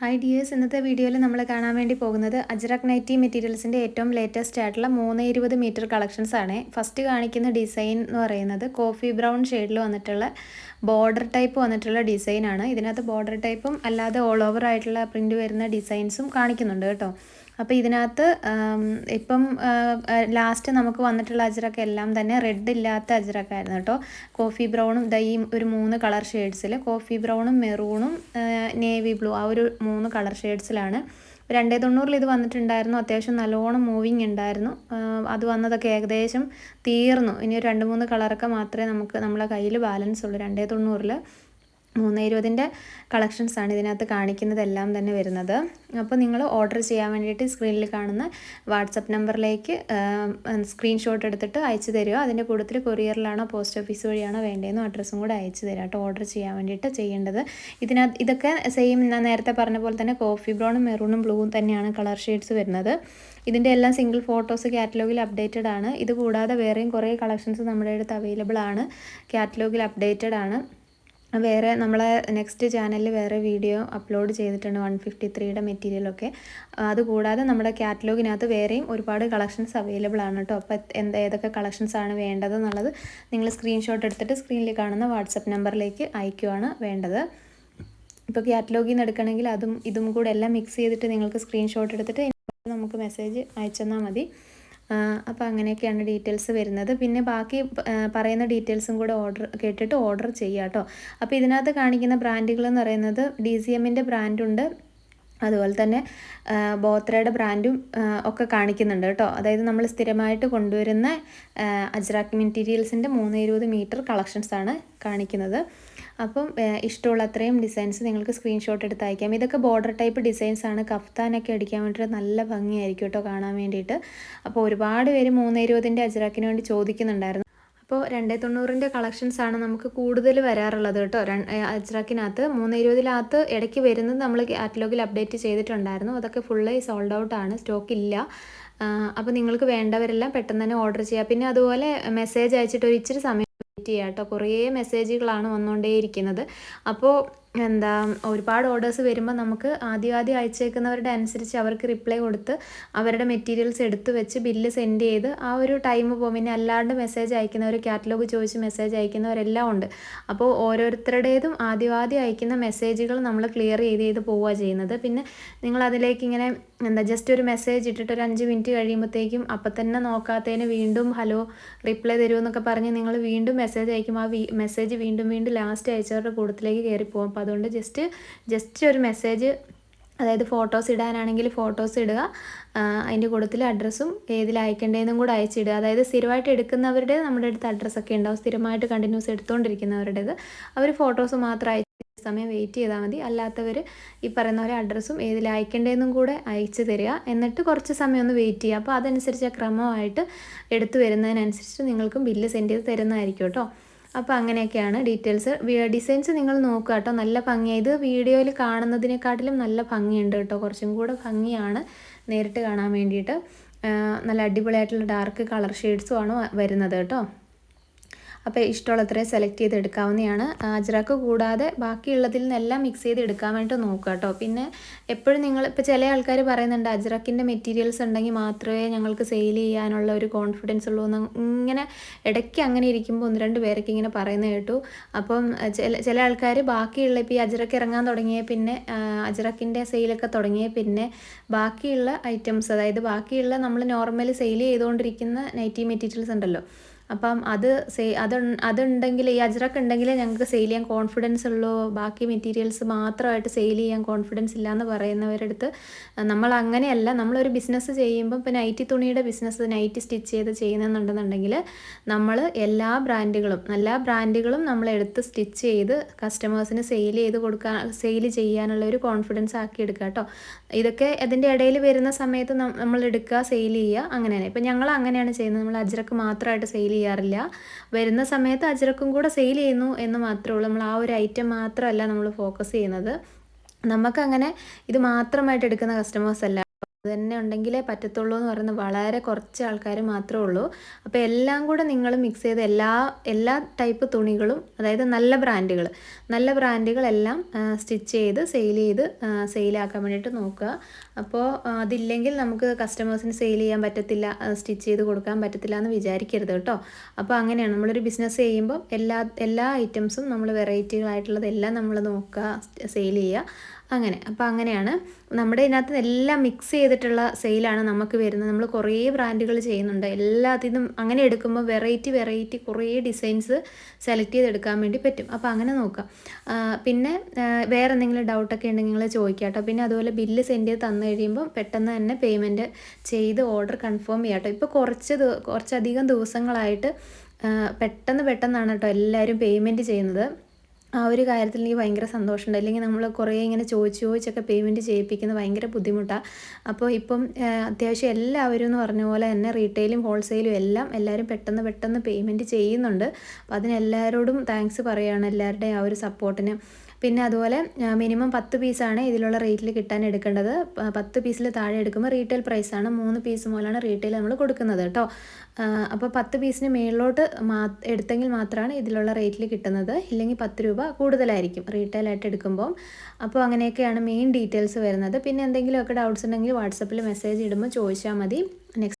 Hi dears ഇന്നത്തെ വീഡിയോയിൽ നമ്മൾ കാണാൻ വേണ്ടി പോകുന്നത് അജ്രക് നൈറ്റി മെറ്റീരിയൽസിന്റെ ഏറ്റവും ലേറ്റസ്റ്റ് ആയിട്ടുള്ള മൂന്ന് ഇരുപത് മീറ്റർ കളക്ഷൻസ് ആണ്. ഫസ്റ്റ് കാണിക്കുന്ന ഡിസൈൻ എന്ന് പറയുന്നത് കോഫി ബ്രൗൺ ഷെയ്ഡിൽ വന്നിട്ടുള്ള ബോർഡർ ടൈപ്പ് വന്നിട്ടുള്ള ഡിസൈനാണ് ഇതിനകത്ത് ബോർഡർ ടൈപ്പും അല്ലാതെ ഓൾ ഓവർ ആയിട്ടുള്ള പ്രിന്റ് വരുന്ന ഡിസൈൻസും കാണിക്കുന്നുണ്ട് കേട്ടോ. അപ്പോൾ ഇതിനകത്ത് ഇപ്പം ലാസ്റ്റ് നമുക്ക് വന്നിട്ടുള്ള അജ്രക്ക് എല്ലാം തന്നെ റെഡ് ഇല്ലാത്ത അജ്രക്കായിരുന്നു കേട്ടോ. കോഫി ബ്രൗണും ഈ ഒരു മൂന്ന് കളർ ഷെയ്ഡ്സിൽ കോഫി ബ്രൗണും മെറൂണും നേവി ബ്ലൂ ആ ഒരു മൂന്ന് കളർ ഷെയ്ഡ്സിലാണ് രണ്ടേ തൊണ്ണൂറിൽ ഇത് വന്നിട്ടുണ്ടായിരുന്നു. അത്യാവശ്യം നല്ലോണം മൂവിങ് ഉണ്ടായിരുന്നു അത് വന്നതൊക്കെ ഏകദേശം തീർന്നു. ഇനി ഒരു രണ്ട് മൂന്ന് കളറൊക്കെ മാത്രമേ നമുക്ക് നമ്മളെ കയ്യിൽ ബാലൻസ് ഉള്ളൂ. രണ്ടേ തൊണ്ണൂറിൽ മൂന്ന് ഇരുപതിന്റെ കളക്ഷൻസാണ് ഇതിനകത്ത് കാണിക്കുന്നതെല്ലാം തന്നെ വരുന്നത്. അപ്പോൾ നിങ്ങൾ ഓർഡർ ചെയ്യാൻ വേണ്ടിയിട്ട് സ്ക്രീനിൽ കാണുന്ന വാട്സപ്പ് നമ്പറിലേക്ക് സ്ക്രീൻഷോട്ട് എടുത്തിട്ട് അയച്ചു തരിക. അതിന്റെ കൂട്ടത്തിൽ കൊറിയറിലാണോ പോസ്റ്റ് ഓഫീസ് വഴിയാണോ വേണ്ടതെന്നോ അഡ്രസ്സും കൂടെ അയച്ചു തരാം കേട്ടോ. ഓർഡർ ചെയ്യാൻ വേണ്ടിയിട്ട് ചെയ്യേണ്ടത്. ഇതിനകത്ത് ഇതൊക്കെ സെയിം ഞാൻ നേരത്തെ പറഞ്ഞ പോലെ തന്നെ കോഫി ബ്രൗണും മെറൂണും ബ്ലൂവും തന്നെയാണ് കളർ ഷെയ്ഡ്സ് വരുന്നത്. ഇതിന്റെ എല്ലാം സിംഗിൾ ഫോട്ടോസ് കാറ്റലോഗിൽ അപ്ഡേറ്റഡ് ആണ്. ഇത് കൂടാതെ വേറെയും കുറേ കളക്ഷൻസ് നമ്മുടെ അടുത്ത് അവൈലബിൾ ആണ്. കാറ്റലോഗിൽ അപ്ഡേറ്റഡ് ആണ്. വേറെ നമ്മളെ നെക്സ്റ്റ് ചാനലിൽ വേറെ വീഡിയോ അപ്ലോഡ് ചെയ്തിട്ടുണ്ട് വൺ ഫിഫ്റ്റി ത്രീയുടെ മെറ്റീരിയലൊക്കെ അതുകൂടാതെ നമ്മുടെ കാറ്റലോഗിനകത്ത് വേറെയും ഒരുപാട് കളക്ഷൻസ് അവൈലബിൾ ആണ് കേട്ടോ അപ്പോൾ എന്ത് ഏതൊക്കെ കളക്ഷൻസ് ആണ് വേണ്ടത് എന്നുള്ളത് നിങ്ങൾ സ്ക്രീൻഷോട്ട് എടുത്തിട്ട് സ്ക്രീനിൽ കാണുന്ന വാട്സപ്പ് നമ്പറിലേക്ക് അയക്കുവാണ് വേണ്ടത്. ഇപ്പോൾ കാറ്റലോഗിൽ നിന്ന് എടുക്കണമെങ്കിൽ അതും ഇതും കൂടെ എല്ലാം മിക്സ് ചെയ്തിട്ട് നിങ്ങൾക്ക് സ്ക്രീൻഷോട്ട് എടുത്തിട്ട് നമുക്ക് മെസ്സേജ് അയച്ചെന്നാൽ മതി. അപ്പോൾ അങ്ങനെയൊക്കെയാണ് ഡീറ്റെയിൽസ് വരുന്നത്. പിന്നെ ബാക്കി പറയുന്ന ഡീറ്റെയിൽസും കൂടെ ഓർഡർ കേട്ടിട്ട് ഓർഡർ ചെയ്യാം കേട്ടോ അപ്പോൾ ഇതിനകത്ത് കാണിക്കുന്ന ബ്രാൻഡുകൾ എന്ന് പറയുന്നത് ഡി സി എമ്മിന്റെ ബ്രാൻഡുണ്ട് അതുപോലെ തന്നെ ബോത്രയുടെ ബ്രാൻഡും ഒക്കെ കാണിക്കുന്നുണ്ട് കേട്ടോ. അതായത് നമ്മൾ സ്ഥിരമായിട്ട് കൊണ്ടുവരുന്ന അജ്രാക്ക് മെറ്റീരിയൽസിന്റെ മൂന്ന് ഇരുപത് മീറ്റർ കളക്ഷൻസാണ് കാണിക്കുന്നത്. അപ്പം ഇഷ്ടമുള്ള അത്രയും ഡിസൈൻസ് നിങ്ങൾക്ക് സ്ക്രീൻഷോട്ട് എടുത്ത് അയക്കാം. ഇതൊക്കെ ബോർഡർ ടൈപ്പ് ഡിസൈൻസ് ആണ്. കഫ്താനൊക്കെ അടിക്കാൻ വേണ്ടിയിട്ട് നല്ല ഭംഗിയായിരിക്കും കേട്ടോ കാണാൻ വേണ്ടിയിട്ട്. അപ്പോൾ ഒരുപാട് പേര് മൂന്ന് ഇരുപതിന്റെ അജ്രാക്കിന് വേണ്ടി ചോദിക്കുന്നുണ്ടായിരുന്നു. അപ്പോൾ രണ്ടേ തൊണ്ണൂറിന്റെ കളക്ഷൻസ് ആണ് നമുക്ക് കൂടുതൽ വരാറുള്ളത് കേട്ടോ. അജ്രാക്കിനകത്ത് മൂന്ന് ഇരുപതിനകത്ത് ഇടയ്ക്ക് വരുന്നത് നമ്മൾ കാറ്റലോഗിൽ അപ്ഡേറ്റ് ചെയ്തിട്ടുണ്ടായിരുന്നു. അതൊക്കെ ഫുള്ള് സോൾഡ് ഔട്ട് ആണ് സ്റ്റോക്ക് ഇല്ല. അപ്പോൾ നിങ്ങൾക്ക് വേണ്ടവരെല്ലാം പെട്ടെന്ന് തന്നെ ഓർഡർ ചെയ്യുക പിന്നെ അതുപോലെ മെസ്സേജ് അയച്ചിട്ട് ഒരു ഇച്ചിരി സമയം വെയിറ്റ് ചെയ്യുക കേട്ടോ. കുറേ മെസ്സേജുകളാണ് വന്നുകൊണ്ടേയിരിക്കുന്നത് അപ്പോൾ എന്താ ഒരുപാട് ഓർഡേഴ്സ് വരുമ്പോൾ നമുക്ക് ആദ്യം ആദ്യം അയച്ചേക്കുന്നവരുടെ അനുസരിച്ച് അവർക്ക് റിപ്ലൈ കൊടുത്ത് അവരുടെ മെറ്റീരിയൽസ് എടുത്തു വെച്ച് ബില്ല് സെൻഡ് ചെയ്ത് ആ ഒരു ടൈം പോകും. പിന്നെ അല്ലാണ്ട് മെസ്സേജ് അയക്കുന്നവർ കാറ്റലോഗ് ചോദിച്ച് മെസ്സേജ് അയക്കുന്നവരെല്ലാം ഉണ്ട്. അപ്പോൾ ഓരോരുത്തരുടേതും ആദ്യം ആദ്യം അയക്കുന്ന മെസ്സേജുകൾ നമ്മൾ ക്ലിയർ ചെയ്ത് ചെയ്ത് പോവുക ചെയ്യുന്നത്. പിന്നെ നിങ്ങൾ അതിലേക്ക് ഇങ്ങനെ എന്താ ജസ്റ്റ് ഒരു മെസ്സേജ് ഇട്ടിട്ട് ഒരു അഞ്ച് മിനിറ്റ് കഴിയുമ്പോഴത്തേക്കും അപ്പം തന്നെ നോക്കാത്തതിന് വീണ്ടും ഹലോ റിപ്ലൈ തരുമെന്നൊക്കെ പറഞ്ഞ് നിങ്ങൾ വീണ്ടും മെസ്സേജ് അയക്കും. ആ മെസ്സേജ് വീണ്ടും വീണ്ടും ലാസ്റ്റ് അയച്ചവരുടെ കൂട്ടത്തിലേക്ക് കയറിപ്പോകും അപ്പോൾ അതുകൊണ്ട് ജസ്റ്റ് ജസ്റ്റ് ഒരു മെസ്സേജ് അതായത് ഫോട്ടോസ് ഇടാനാണെങ്കിൽ ഫോട്ടോസ് ഇടുക അതിന്റെ കൂട്ടത്തിൽ അഡ്രസ്സും ഏതിൽ അയക്കേണ്ടതെന്നും കൂടെ അയച്ചിടുക. അതായത് സ്ഥിരമായിട്ട് എടുക്കുന്നവരുടെ നമ്മുടെ അടുത്ത് അഡ്രസ്സൊക്കെ ഉണ്ടാവും. സ്ഥിരമായിട്ട് കണ്ടിന്യൂസ് എടുത്തുകൊണ്ടിരിക്കുന്നവരുടേത് അവർ ഫോട്ടോസ് മാത്രം അയച്ച് സമയം വെയിറ്റ് ചെയ്താൽ മതി. അല്ലാത്തവർ ഈ പറയുന്ന പോലെ അഡ്രസ്സും ഏതിൽ അയക്കേണ്ടതെന്നും കൂടെ അയച്ചു തരിക. എന്നിട്ട് കുറച്ച് സമയം ഒന്ന് വെയിറ്റ് ചെയ്യുക. അപ്പോൾ അതനുസരിച്ച് ക്രമമായിട്ട് എടുത്തു വരുന്നതിനനുസരിച്ച് നിങ്ങൾക്കും ബില്ല് സെൻഡ് ചെയ്ത് തരുന്നതായിരിക്കും കേട്ടോ. അപ്പോൾ അങ്ങനെയൊക്കെയാണ് ഡീറ്റെയിൽസ് ഡിസൈൻസ് നിങ്ങൾ നോക്കുക കേട്ടോ. നല്ല ഭംഗിയാണ് ഇത് വീഡിയോയിൽ കാണുന്നതിനെക്കാട്ടിലും നല്ല ഭംഗിയുണ്ട് കേട്ടോ. കുറച്ചും കൂടെ ഭംഗിയാണ് നേരിട്ട് കാണാൻ വേണ്ടിയിട്ട്. നല്ല അടിപൊളിയായിട്ടുള്ള ഡാർക്ക് കളർ ഷെയ്ഡ്സുമാണ് വരുന്നത് കേട്ടോ. അപ്പോൾ ഇഷ്ടമുള്ളത്രയും സെലക്ട് ചെയ്ത് എടുക്കാവുന്നതാണ് അജ്രക്ക് കൂടാതെ ബാക്കിയുള്ളതിൽ നിന്നെല്ലാം മിക്സ് ചെയ്ത് എടുക്കാൻ വേണ്ടി നോക്കുക കേട്ടോ. പിന്നെ എപ്പോഴും നിങ്ങൾ ഇപ്പോൾ ചില ആൾക്കാർ പറയുന്നുണ്ട് അജ്രക്കിന്റെ മെറ്റീരിയൽസ് ഉണ്ടെങ്കിൽ മാത്രമേ ഞങ്ങൾക്ക് സെയിൽ ചെയ്യാനുള്ള ഒരു കോൺഫിഡൻസ് ഉള്ളൂ എന്ന് ഇങ്ങനെ ഇടയ്ക്ക് അങ്ങനെ ഇരിക്കുമ്പോൾ ഒന്ന് രണ്ട് പേരൊക്കെ ഇങ്ങനെ പറയുന്നത് കേട്ടു. അപ്പം ചില ചില ആൾക്കാർ ബാക്കിയുള്ള ഇപ്പോൾ ഈ അജ്രക്ക് ഇറങ്ങാൻ തുടങ്ങിയ പിന്നെ അജ്രക്കിന്റെ സെയിലൊക്കെ തുടങ്ങിയ പിന്നെ ബാക്കിയുള്ള ഐറ്റംസ് അതായത് ബാക്കിയുള്ള നമ്മൾ നോർമലി സെയിൽ ചെയ്തുകൊണ്ടിരിക്കുന്ന നൈറ്റി മെറ്റീരിയൽസ് ഉണ്ടല്ലോ. അപ്പം അത് സേ അത് അതുണ്ടെങ്കിൽ ഈ അജ്രക്ക് ഉണ്ടെങ്കിൽ ഞങ്ങൾക്ക് സെയിൽ ചെയ്യാൻ കോൺഫിഡൻസ് ഉള്ളൂ. ബാക്കി മെറ്റീരിയൽസ് മാത്രമായിട്ട് സെയിൽ ചെയ്യാൻ കോൺഫിഡൻസ് ഇല്ല എന്ന് പറയുന്നവരുടെ അടുത്ത് നമ്മൾ അങ്ങനെയല്ല നമ്മളൊരു ബിസിനസ് ചെയ്യുമ്പോൾ ഇപ്പോൾ നൈറ്റി തുണിയുടെ ബിസിനസ് നൈറ്റി സ്റ്റിച്ച് ചെയ്ത് ചെയ്യുന്നുണ്ടെന്നുണ്ടെങ്കിൽ നമ്മൾ എല്ലാ ബ്രാൻഡുകളും എല്ലാ ബ്രാൻഡുകളും നമ്മൾ എടുത്ത് സ്റ്റിച്ച് ചെയ്ത് കസ്റ്റമേഴ്സിന് സെയിൽ ചെയ്ത് കൊടുക്കാൻ സെയിൽ ചെയ്യാനുള്ള ഒരു കോൺഫിഡൻസ് ആക്കി എടുക്കുക കേട്ടോ. ഇതൊക്കെ അതിന്റെ ഇടയിൽ വരുന്ന സമയത്ത് നമ്മൾ എടുക്കുക സെയിൽ ചെയ്യുക അങ്ങനെയാണ്. ഇപ്പം ഞങ്ങൾ അങ്ങനെയാണ് ചെയ്യുന്നത്. നമ്മൾ അജ്രക്ക് മാത്രമായിട്ട് സെയിൽ ചെയ്യാറില്ല. വരുന്ന സമയത്ത് അജിറക്കും കൂടെ സെയിൽ ചെയ്യുന്നു എന്ന് മാത്രമേ ഉള്ളൂ. നമ്മൾ ആ ഒരു ഐറ്റം മാത്രമല്ല നമ്മൾ ഫോക്കസ് ചെയ്യുന്നത്. നമുക്കങ്ങനെ ഇത് മാത്രമായിട്ട് എടുക്കുന്ന കസ്റ്റമേഴ്സ് അല്ല. തന്നെ ഉണ്ടെങ്കിലേ പറ്റത്തുള്ളൂ എന്ന് പറയുന്നത് വളരെ കുറച്ച് ആൾക്കാർ മാത്രമേ ഉള്ളൂ. അപ്പോൾ എല്ലാം കൂടെ നിങ്ങൾ മിക്സ് ചെയ്ത് എല്ലാ എല്ലാ ടൈപ്പ് തുണികളും അതായത് നല്ല ബ്രാൻഡുകൾ നല്ല ബ്രാൻഡുകളെല്ലാം സ്റ്റിച്ച് ചെയ്ത് സെയിൽ ചെയ്ത് സെയിലാക്കാൻ വേണ്ടിയിട്ട് നോക്കുക. അപ്പോൾ അതില്ലെങ്കിൽ നമുക്ക് കസ്റ്റമേഴ്സിന് സെയിൽ ചെയ്യാൻ പറ്റത്തില്ല സ്റ്റിച്ച് ചെയ്ത് കൊടുക്കാൻ പറ്റത്തില്ല എന്ന് വിചാരിക്കരുത് കേട്ടോ. അപ്പോൾ അങ്ങനെയാണ്. നമ്മളൊരു ബിസിനസ് ചെയ്യുമ്പോൾ എല്ലാ എല്ലാ ഐറ്റംസും നമ്മൾ വെറൈറ്റികളായിട്ടുള്ളതെല്ലാം നമ്മൾ നോക്കുക സെയിൽ ചെയ്യുക. അങ്ങനെ. അപ്പോൾ അങ്ങനെയാണ്. നമ്മുടെ ഇതിനകത്ത് എല്ലാം മിക്സ് ചെയ്തിട്ടുള്ള സെയിലാണ് നമുക്ക് വരുന്നത്. നമ്മൾ കുറേ ബ്രാൻഡുകൾ ചെയ്യുന്നുണ്ട്. എല്ലാത്തിനും അങ്ങനെ എടുക്കുമ്പോൾ വെറൈറ്റി വെറൈറ്റി കുറേ ഡിസൈൻസ് സെലക്ട് ചെയ്തെടുക്കാൻ വേണ്ടി പറ്റും. അപ്പോൾ അങ്ങനെ നോക്കാം. പിന്നെ വേറെ എന്തെങ്കിലും ഡൗട്ടൊക്കെ ഉണ്ടെങ്കിൽ നിങ്ങൾ ചോദിക്കാം കേട്ടോ. പിന്നെ അതുപോലെ ബില്ല് സെൻഡ് ചെയ്ത് തന്നു കഴിയുമ്പോൾ പെട്ടെന്ന് തന്നെ പേയ്മെന്റ് ചെയ്ത് ഓർഡർ കൺഫേം ചെയ്യാം കേട്ടോ. ഇപ്പോൾ കുറച്ച് കുറച്ചധികം ദിവസങ്ങളായിട്ട് പെട്ടെന്ന് പെട്ടെന്നാണ് കേട്ടോ എല്ലാവരും പേയ്മെന്റ് ചെയ്യുന്നത്. ആ ഒരു കാര്യത്തിൽ എനിക്ക് ഭയങ്കര സന്തോഷമുണ്ട്. അല്ലെങ്കിൽ നമ്മൾ കുറേ ഇങ്ങനെ ചോദിച്ച് ചോദിച്ചൊക്കെ പേയ്മെന്റ് ചെയ്യിപ്പിക്കുന്നത് ഭയങ്കര ബുദ്ധിമുട്ടാണ് അപ്പോൾ ഇപ്പം അത്യാവശ്യം എല്ലാവരും എന്ന് പറഞ്ഞ പോലെ തന്നെ റീറ്റെയിലും ഹോൾസെയിലും എല്ലാം എല്ലാവരും പെട്ടെന്ന് പെട്ടെന്ന് പേയ്മെന്റ് ചെയ്യുന്നുണ്ട്. അപ്പോൾ അതിനെല്ലാവരോടും താങ്ക്സ് പറയുകയാണ് എല്ലാവരുടെയും ആ ഒരു സപ്പോർട്ടിന് പിന്നെ അതുപോലെ മിനിമം പത്ത് പീസാണ് ഇതിലുള്ള റേറ്റിൽ കിട്ടാൻ എടുക്കേണ്ടത്. പത്ത് പീസിൽ താഴെ എടുക്കുമ്പോൾ റീറ്റെയിൽ പ്രൈസാണ് മൂന്ന് പീസ് മുതലാണ് റീറ്റെയിൽ നമ്മൾ കൊടുക്കുന്നത് കേട്ടോ അപ്പോൾ പത്ത് പീസിന് മേളിലോട്ട് മാ എടുത്തെങ്കിൽ മാത്രമാണ് ഇതിലുള്ള റേറ്റിൽ കിട്ടുന്നത്. ഇല്ലെങ്കിൽ പത്ത് രൂപ കൂടുതലായിരിക്കും റീറ്റെയിൽ ആയിട്ട് എടുക്കുമ്പോൾ അപ്പോൾ അങ്ങനെയൊക്കെയാണ് മെയിൻ ഡീറ്റെയിൽസ് വരുന്നത്. പിന്നെ എന്തെങ്കിലുമൊക്കെ ഡൗട്ട്സ് ഉണ്ടെങ്കിൽ വാട്സപ്പിൽ മെസ്സേജ് ഇടുമ്പോൾ ചോദിച്ചാൽ മതി. നെക്സ്റ്റ്